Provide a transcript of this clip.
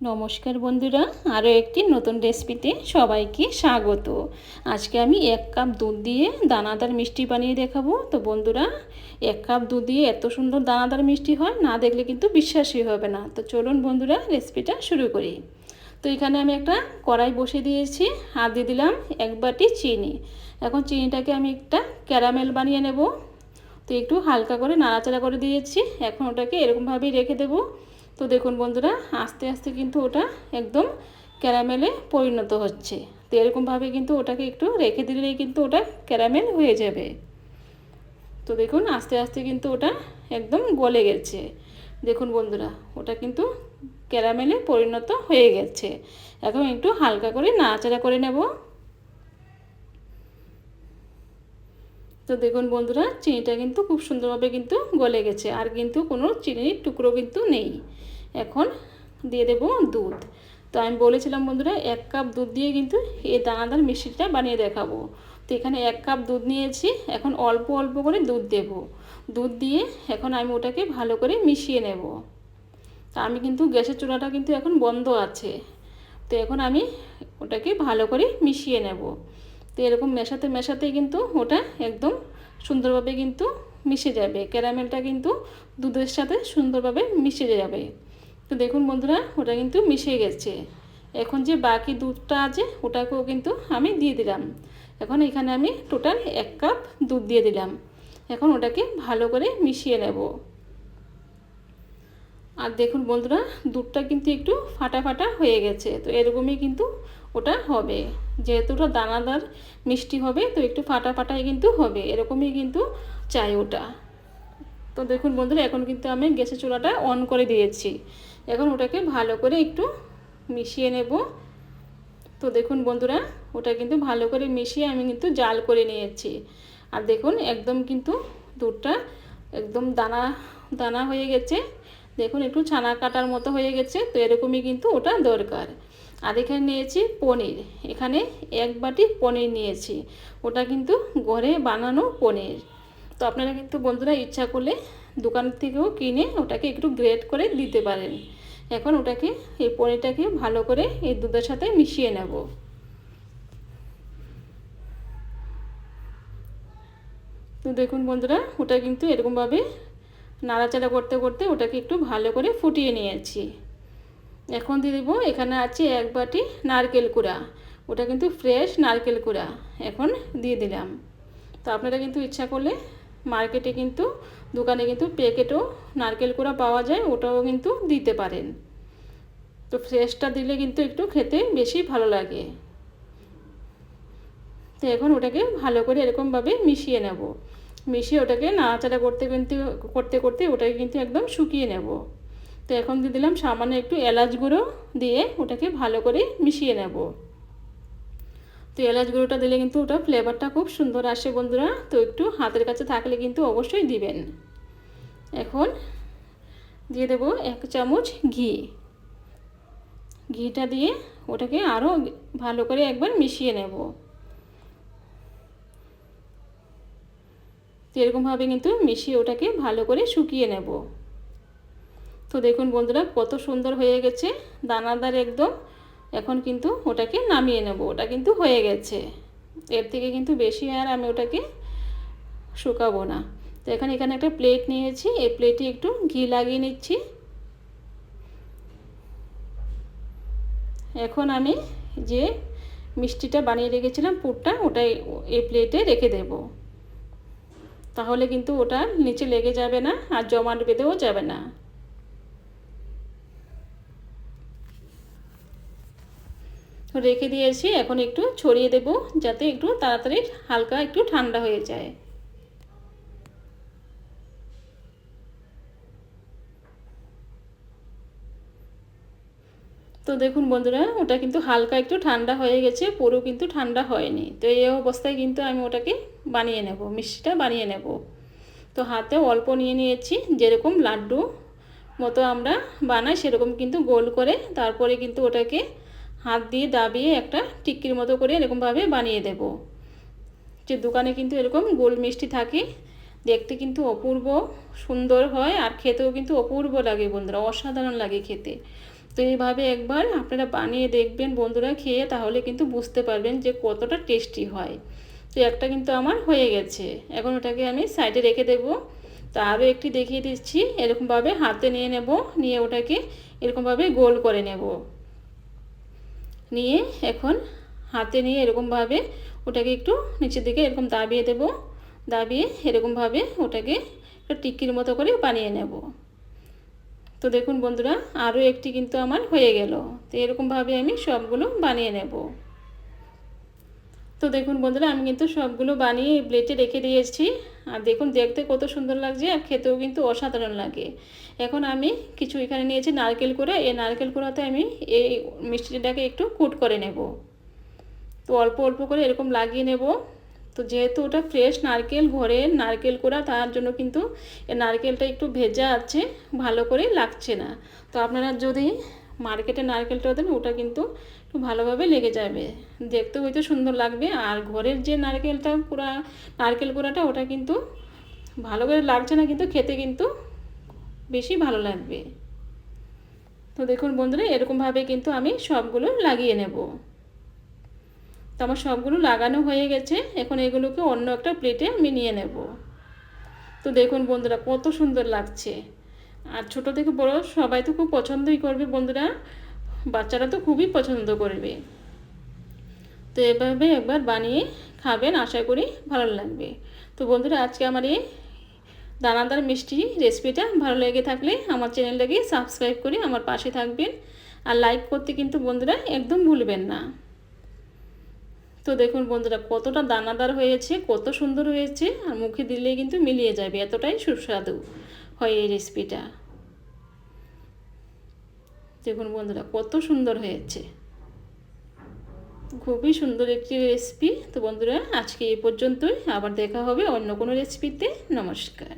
নমস্কার বন্ধুরা, আরও একটি নতুন রেসিপিতে সবাইকে স্বাগত। আজকে আমি এক কাপ দুধ দিয়ে দানাদার মিষ্টি বানিয়ে দেখাবো। তো বন্ধুরা, এক কাপ দুধ দিয়ে এত সুন্দর দানাদার মিষ্টি হয়, না দেখলে কিন্তু বিশ্বাসই হবে না। তো চলুন বন্ধুরা, রেসিপিটা শুরু করি। তো এখানে আমি একটা কড়াই বসে দিয়েছি, আর দিয়ে দিলাম এক বাটি চিনি। এখন চিনিটাকে আমি একটা ক্যারামেল বানিয়ে নেব। তো একটু হালকা করে নাড়াচাড়া করে দিয়েছি। এখন ওটাকে এরকমভাবেই রেখে দেবো। তো দেখুন বন্ধুরা, আস্তে আস্তে কিন্তু ওটা একদম ক্যারামেলে পরিণত হচ্ছে। তো এরকমভাবে কিন্তু ওটাকে একটু রেখে দিলেই কিন্তু ওটা ক্যারামেল হয়ে যাবে। তো দেখুন, আস্তে আস্তে কিন্তু ওটা একদম গলে গেছে। দেখুন বন্ধুরা, ওটা কিন্তু ক্যারামেলে পরিণত হয়ে গেছে। এখন একটু হালকা করে নাড়াচাড়া করে নেব। তো দেখুন বন্ধুরা, চিনিটা কিন্তু খুব সুন্দরভাবে কিন্তু গলে গেছে। আর কিন্তু কোনো চিনির টুকরো কিন্তু নেই। এখন দিয়ে দেব দুধ। তো আমি বলেছিলাম বন্ধুরা, এক কাপ দুধ দিয়ে কিন্তু এই দানাদার মিষ্টিটা বানিয়ে দেখাবো। তো এখানে এক কাপ দুধ নিয়েছি, এখন অল্প অল্প করে দুধ দেব। দুধ দিয়ে এখন আমি ওটাকে ভালো করে মিশিয়ে নেব। তা আমি কিন্তু গ্যাসের চুলাটা কিন্তু এখন বন্ধ আছে। তো এখন আমি ওটাকে ভালো করে মিশিয়ে নেব। তো এরকম মেশাতে মেশাতেই কিন্তু ওটা একদম সুন্দরভাবে কিন্তু মিশে যাবে। ক্যারামেলটা কিন্তু দুধের সাথে সুন্দরভাবে মিশে যাবে। তো দেখুন বন্ধুরা, ওটা কিন্তু মিশে গেছে। এখন যে বাকি দুধটা আছে, ওটাকেও কিন্তু আমি দিয়ে দিলাম। এখন এখানে আমি টোটাল এক কাপ দুধ দিয়ে দিলাম। এখন ওটাকে ভালো করে মিশিয়ে নেব। আর দেখুন বন্ধুরা, দুধটা কিন্তু একটু ফাটা ফাটা হয়ে গেছে, তো এরকমই কিন্তু ওটা হবে। যেহেতু ওটা দানাদার, মিষ্টি হবে, তো একটু ফাটা ফাটাই কিন্তু হবে, এরকমই কিন্তু চাই ওটা। তো দেখুন বন্ধুরা, এখন কিন্তু আমি গ্যাসের চুলাটা অন করে দিয়েছি। এখন ওটাকে ভালো করে একটু মিশিয়ে নেব। তো দেখুন বন্ধুরা, ওটা কিন্তু ভালো করে মিশিয়ে আমি কিন্তু জাল করে নিয়েছি। আর দেখুন, একদম কিন্তু দুধটা একদম দানা দানা হয়ে গেছে। দেখুন, একটু ছানা কাটার মতো হয়ে গেছে, তো এরকমই কিন্তু ওটা দরকার। আর এখানে নিয়েছি পনির। এখানে এক বাটি পনির নিয়েছি। ওটা কিন্তু ঘরে বানানো পনির। তো আপনারা কিন্তু বন্ধুরা ইচ্ছা করলে দোকান থেকেও কিনে ওটাকে একটু গ্রেট করে দিতে পারেন। এখন ওটাকে, এই পনিরটাকে ভালো করে এই দুধের সাথে মিশিয়ে নেব। তো দেখুন বন্ধুরা, ওটা কিন্তু এরকমভাবে নাড়াচাড়া করতে করতে ওটাকে একটু ভালো করে ফুটিয়ে নিয়েছি। এখন দিয়ে দেবো, এখানে আছে এক বাটি নারকেল কুড়া। ওটা কিন্তু ফ্রেশ নারকেল কুড়া। এখন দিয়ে দিলাম। তো আপনারা কিন্তু ইচ্ছা করলে মার্কেটে কিন্তু, দোকানে কিন্তু প্যাকেটও নারকেল কুড়া পাওয়া যায়, ওটাও কিন্তু দিতে পারেন। তো ফ্রেশটা দিলে কিন্তু একটু খেতে বেশি ভালো লাগে। তো এখন ওটাকে ভালো করে এরকমভাবে মিশিয়ে নেব। মিশিয়ে ওটাকে নাড়াচাড়া করতে কিন্তু, করতে করতে ওটাকে কিন্তু একদম শুকিয়ে নেব। তো এখন দিয়ে দিলাম সামান্য একটু এলাচ গুঁড়ো দিয়ে ওটাকে ভালো করে মিশিয়ে নেব। তো এলাচ গুঁড়োটা দিলে কিন্তু ওটা ফ্লেভারটা খুব সুন্দর আসে বন্ধুরা। তো একটু হাতের কাছে থাকলে কিন্তু অবশ্যই দিবেন। এখন দিয়ে দেব এক চামচ ঘি। ঘিটা দিয়ে ওটাকে আরও ভালো করে একবার মিশিয়ে নেব। এরকমভাবে কিন্তু মিশিয়ে ওটাকে ভালো করে শুকিয়ে নেব। তো দেখুন বন্ধুরা, কত সুন্দর হয়ে গেছে। দানাদার একদম। এখন কিন্তু ওটাকে নামিয়ে নেব, ওটা কিন্তু হয়ে গেছে। এর থেকে কিন্তু বেশি আর আমি ওটাকে শুকাবো না। তো এখানে এখানে একটা প্লেট নিয়েছি, এই প্লেটে একটু ঘি লাগিয়ে নিচ্ছি। এখন আমি যে মিষ্টিটা বানিয়ে রেখেছিলাম পুরটা, ওটাই এই প্লেটে রেখে দেব। তাহলে কিন্তু ওটা নিচে লেগে যাবে না আর জমাট বেঁধেও যাবে না। রেখে দিয়েছি। এখন একটু ছড়িয়ে দেব যাতে একটু তাড়াতাড়ি হালকা একটু ঠান্ডা হয়ে যায়। তো দেখুন বন্ধুরা, ওটা কিন্তু হালকা একটু ঠান্ডা হয়ে গেছে, পুরো কিন্তু ঠান্ডা হয়নি। তো এই অবস্থায় কিন্তু আমি ওটাকে বানিয়ে নেব, মিষ্টিটা বানিয়ে নেব। তো হাতে অল্প নিয়ে নিয়েছি, যেরকম লাড্ডু মতো আমরা বানাই, সেরকম কিন্তু গোল করে তারপরে কিন্তু ওটাকে হাত দিয়ে দাবিয়ে একটা টিক্কির মতো করে এরকমভাবে বানিয়ে দেব। যে দোকানে কিন্তু এরকম গোল মিষ্টি থাকে, দেখতে কিন্তু অপূর্ব, সুন্দর হয় আর খেতেও কিন্তু অপূর্ব লাগে বন্ধুরা, অসাধারণ লাগে খেতে। তো এইভাবে একবার আপনারা বানিয়ে দেখবেন বন্ধুরা, খেয়ে তাহলে কিন্তু বুঝতে পারবেন যে কতটা টেস্টি হয়। তো একটা কিন্তু আমার হয়ে গেছে, এখন ওটাকে আমি সাইডে রেখে দেবো। তো আরও একটি দেখিয়ে দিচ্ছি, এরকমভাবে হাতে নিয়ে নেব, নিয়ে ওটাকে এরকমভাবে গোল করে নেব। নিয়ে এখন হাতে নিয়ে এরকমভাবে ওটাকে একটু নিচের দিকে এরকম দাবিয়ে দেব। দাবিয়ে এরকমভাবে ওটাকে একটু টিক্কির মতো করে বানিয়ে নেব। তো দেখুন বন্ধুরা, আরও একটি কিন্তু আমার হয়ে গেল। তো এরকমভাবে আমি সবগুলো বানিয়ে নেব। তো দেখুন বন্ধুরা, আমি কিন্তু সবগুলো বানিয়ে প্লেটে রেখে দিয়েছি আর দেখুন, দেখতে কত সুন্দর লাগছে আর খেতেও কিন্তু অসাধারণ লাগে। এখন আমি কিছু এখানে নিয়েছি নারকেল করে এই নারকেল কোড়াতে আমি এই মিষ্টিটাকে একটু কুট করে নেব। তো অল্প অল্প করে এরকম লাগিয়ে নেব। তো যেহেতু ওটা ফ্রেশ নারকেল ঘরের নারকেল কোড়া, তার জন্য কিন্তু নারকেলটা একটু ভেজা আছে, ভালো করে লাগছে না। তো আপনারা যদি মার্কেটে নারকেলটা দেন ওটা কিন্তু একটু ভালোভাবে লেগে যাবে। দেখতে হয়তো সুন্দর লাগবে, আর ঘরের যে নারকেলটা পুরা নারকেল কোড়াটা ওটা কিন্তু ভালো করে লাগছে না, কিন্তু খেতে কিন্তু বেশি ভালো লাগবে। তো দেখুন বন্ধুরা, এরকমভাবে কিন্তু আমি সবগুলো লাগিয়ে নেব। তো আমার সবগুলো লাগানো হয়ে গেছে, এখন এগুলোকে অন্য একটা প্লেটে আমি নিয়ে নেব। তো দেখুন বন্ধুরা, কত সুন্দর লাগছে। আর ছোট থেকে বড় সবাই তো খুব পছন্দই করবে বন্ধুরা। বাচ্চারা তো খুবই পছন্দ করবে। তো এভাবে একবার বানিয়ে খাবেন, আশা করি ভালো লাগবে। তো বন্ধুরা, আজকে আমার এই দানাদার মিষ্টি রেসিপিটা ভালো লেগে থাকলে আমার চ্যানেলটাকে সাবস্ক্রাইব করে আমার পাশে থাকবেন। আর লাইক করতে কিন্তু বন্ধুরা একদম ভুলবেন না। তো দেখুন বন্ধুরা, কতটা দানাদার হয়েছে, কত সুন্দর হয়েছে, আর মুখে দিলে কিন্তু মিলিয়ে যাবে, এতটাই সুস্বাদু। হয় এই রেসিপিটা দেখুন বন্ধুরা, কত সুন্দর হয়েছে। খুবই সুন্দর একটি রেসিপি তো বন্ধুরা, আজকে এই পর্যন্তই। আবার দেখা হবে অন্য কোনো রেসিপিতে নমস্কার।